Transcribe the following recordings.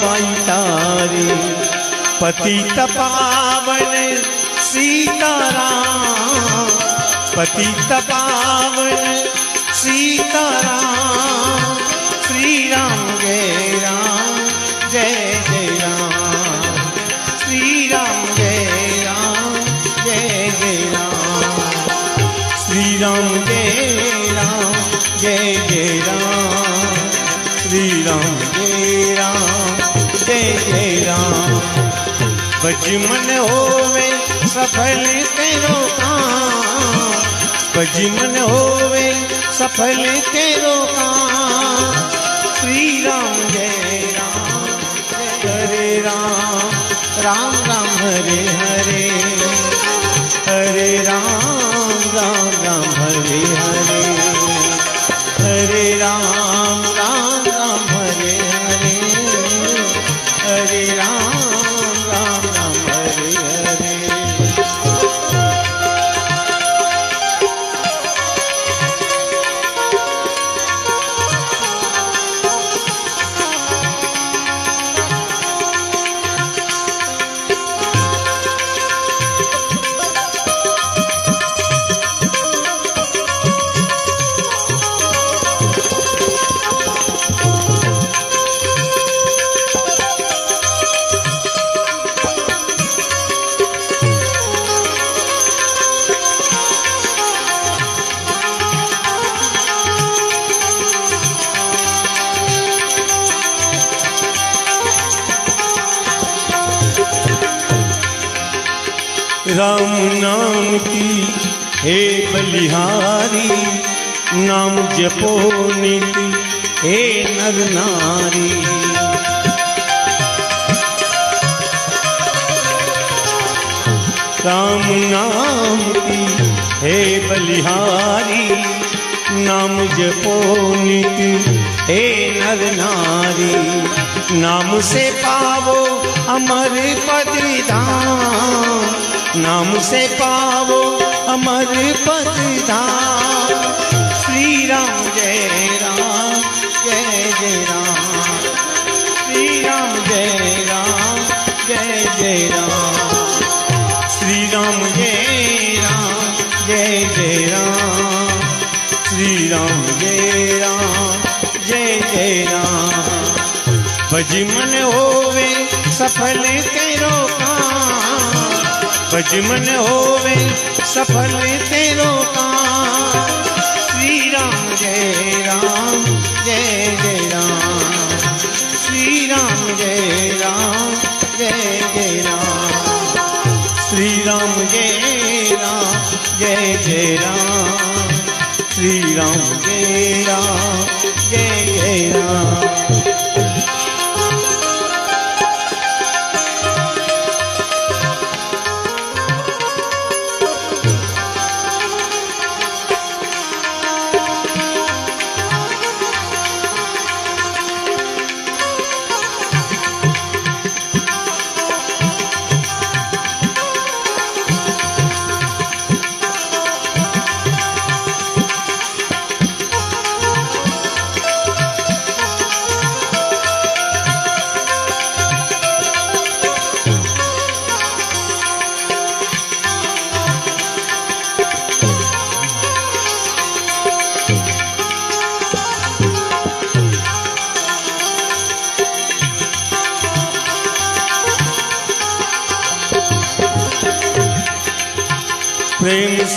બંટારે પતિ તપાવન સીતારામ પતિ તપાવન સીતારામ પછી મને હોવે સફળ તેરો કામ પછી મને હોવે સફળ તેરો કામ શ્રી રામ જય રામ, હરે રામ રામ રામ, હરે હરે. હરે રામ રામ રામ, હરે હરે. હરે રામ રામ राम नाम की, हे बलिहारी, नाम जपो नीति हे नर नारी। राम नाम की, हे बलिहारी, नाम जपो नीति हे नर नारी। नाम से पावो अमर पद धाम नाम से पावो अमर पद श्री राम जय राम, जय जय राम। श्री राम जय राम, जय जय राम। श्री राम जय राम, जय जय राम। श्री राम जय राम, जय जय राम। भजमन होवे सफल काम भजमन होवे सफल तेरो काम श्री राम जय राम जय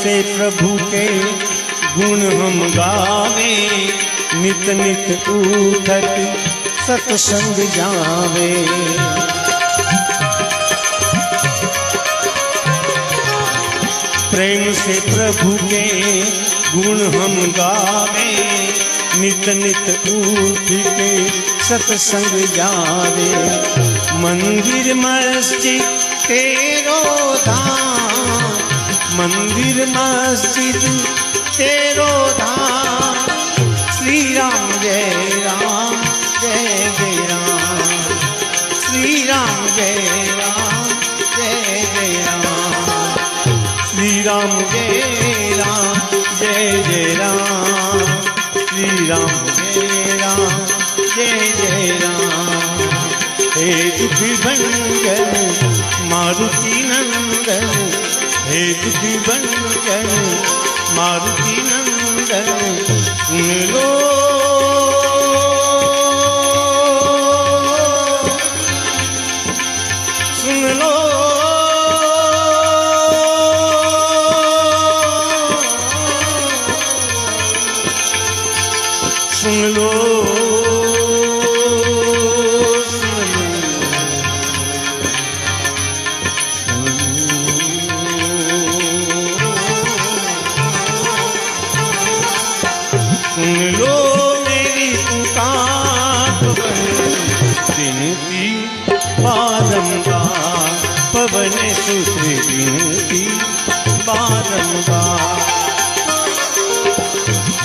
से प्रभु के गुण हम गावे। नित नित उठत सत्संग जावे। प्रेम से प्रभु के गुण हम गावे। नित नित उठ के सत्संग जावे। मंदिर मस्जिद तेरो धाम मंदिर मस्जिद, तेरो धाम। श्री राम जय राम, जय जय राम। श्री राम जय राम, जय जय राम। श्री राम जय राम, जय जय राम। श्री राम जय राम, जय जय राम। हे दुखी भंजन मारुति नंदन। હે કૃષિબંધન મારુતિ નંદન લો સુન લો સુન લો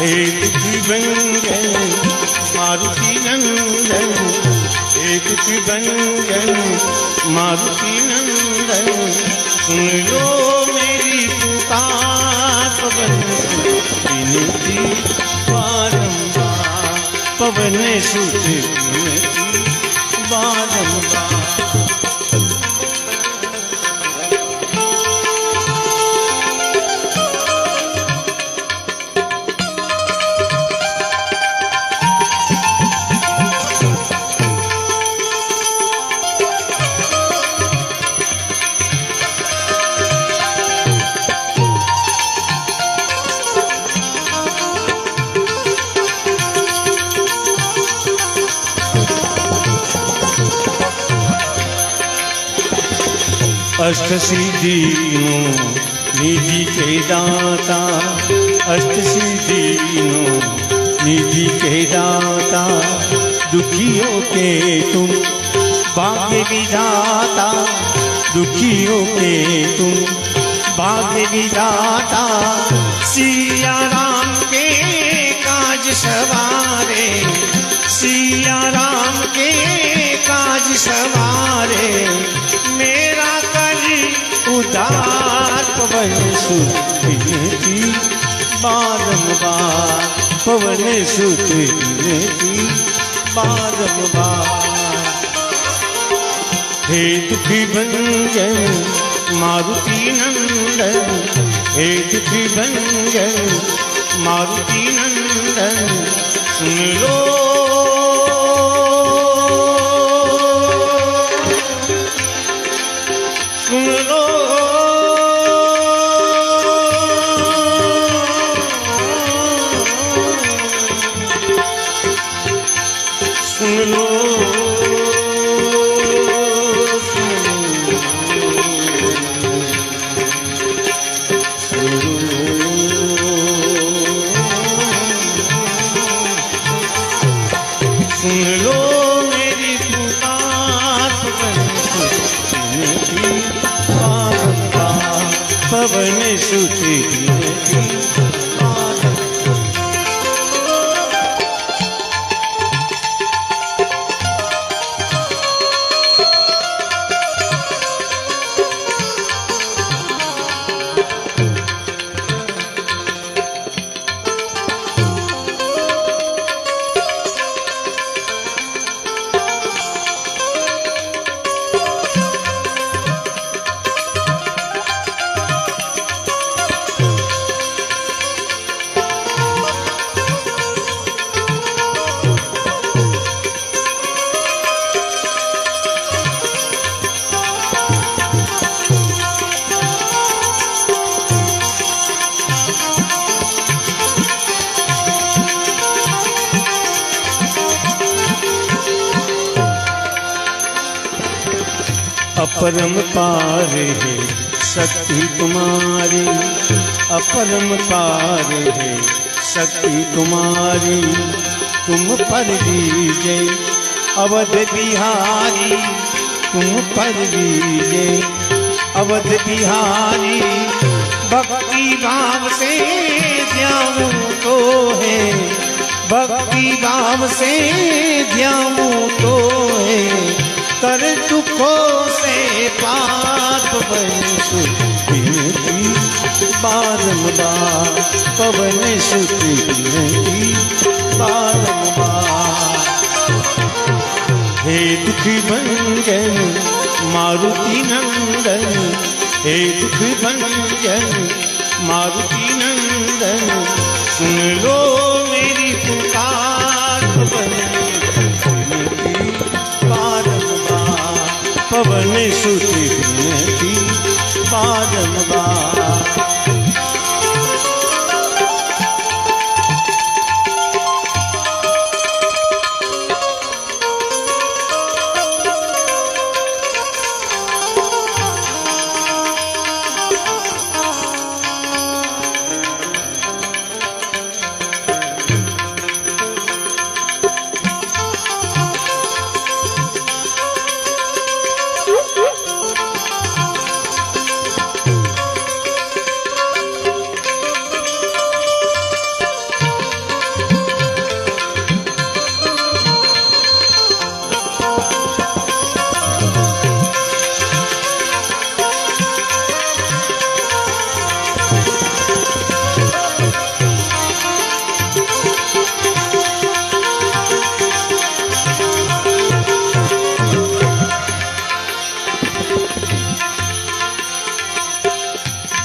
हे दुखी भंजन मारुति नंदन हे दुखी भंजन मारुति नंदन सुन लो मेरी पुकार पवन विनती बारंबार पवन सुत विनती અષ્ટસિદ્ધિનો નિધિ કે દાતા અષ્ટસિદ્ધિનો નિધિ કે દાતા દુખીઓ કે તું ભાગ્ય વિધાતા દુખીઓ કે તું ભાગ્ય વિધાતા સિયા રામ કે કાજ સવારે સિયા રામ કે કાજ સવારે તાર પવન સુતી બારંવાર પવન સુતી બારંવાર હે દુઃખી ભંજન મારુતિ નંદન, હે દુઃખી ભંજન મારુતિ નંદન, સુન પવન સુખી शक्ति तुम्हारी, अपरम पार है। शक्ति तुम्हारी, तुम पर दीजे अवध बिहारी, तुम पर दीजे अवध बिहारी, भक्ति भाव से ध्यान तो है। भक्ति भाव से ध्यान तो है। कर दुखों से પાપ પવને સુતી બારંબાર પવને સુતી બારંબાર હે દુઃખી ભંજન મારુતિ નંદન હે દુઃખ ભંજન મારુતિ નંદન સુન पवन सुति विनती बारंबार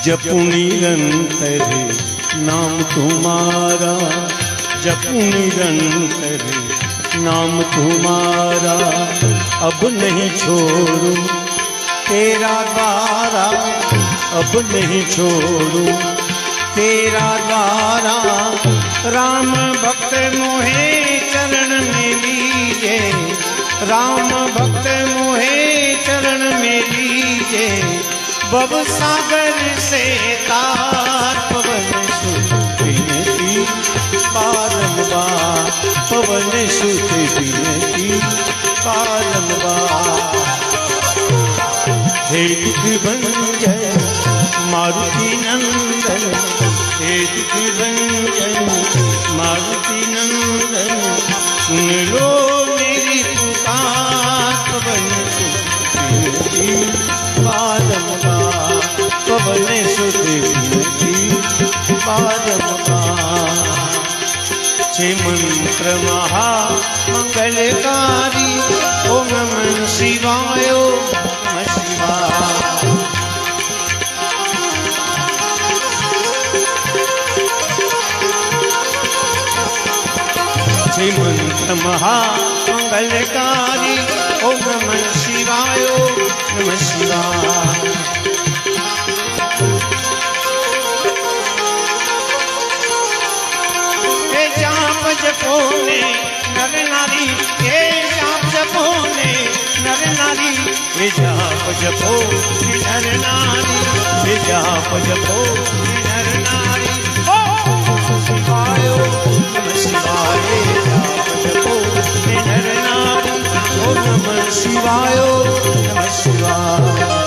जपू निरंतर नाम तुम्हारा जपू निरंतर नाम तुम्हारा। अब नहीं छोड़ू तेरा द्वारा, अब नहीं छोड़ू तेरा द्वारा। राम भक्त मोहे चरण में लीजे राम भक्त मोहे बब सागर से तार पवन सुत विनती बारंबार पवन सुत विनती बारंबार हे दुख भंजन मारुति नंदन, हे दुख भंजन मारुति नंदन, सुन लो। જે મંત્ર મહા મંગલકારી ઓમ નમ શિવાય ઓમ શિવાય. જે મંત્ર મહા મંગલકારી ઓમ નમ શિવાય ઓમ નમ નારી વિદ્યા પજપો નર નારી વિદ્યા પજપો નર નારી શિવાયો નમ શિવાય શિવાયો નમ શિવાય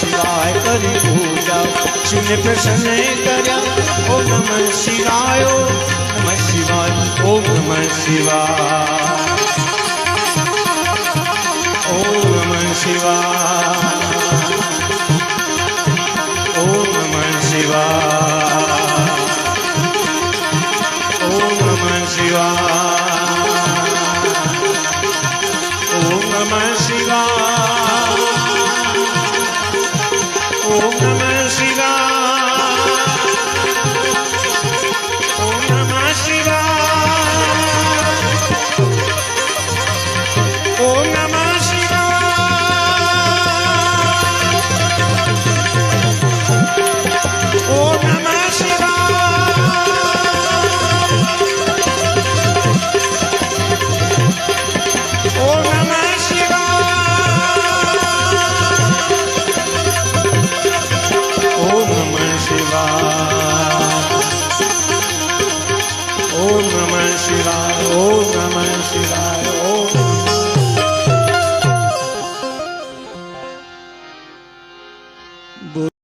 શિવાય કરી પૂજા. શિવને પ્રસન્ન કર્યા. ઓ નમઃ શિવાય. નમઃ શિવાય. ઓમ નમઃ શિવાય. ઓમ નમઃ શિવાય.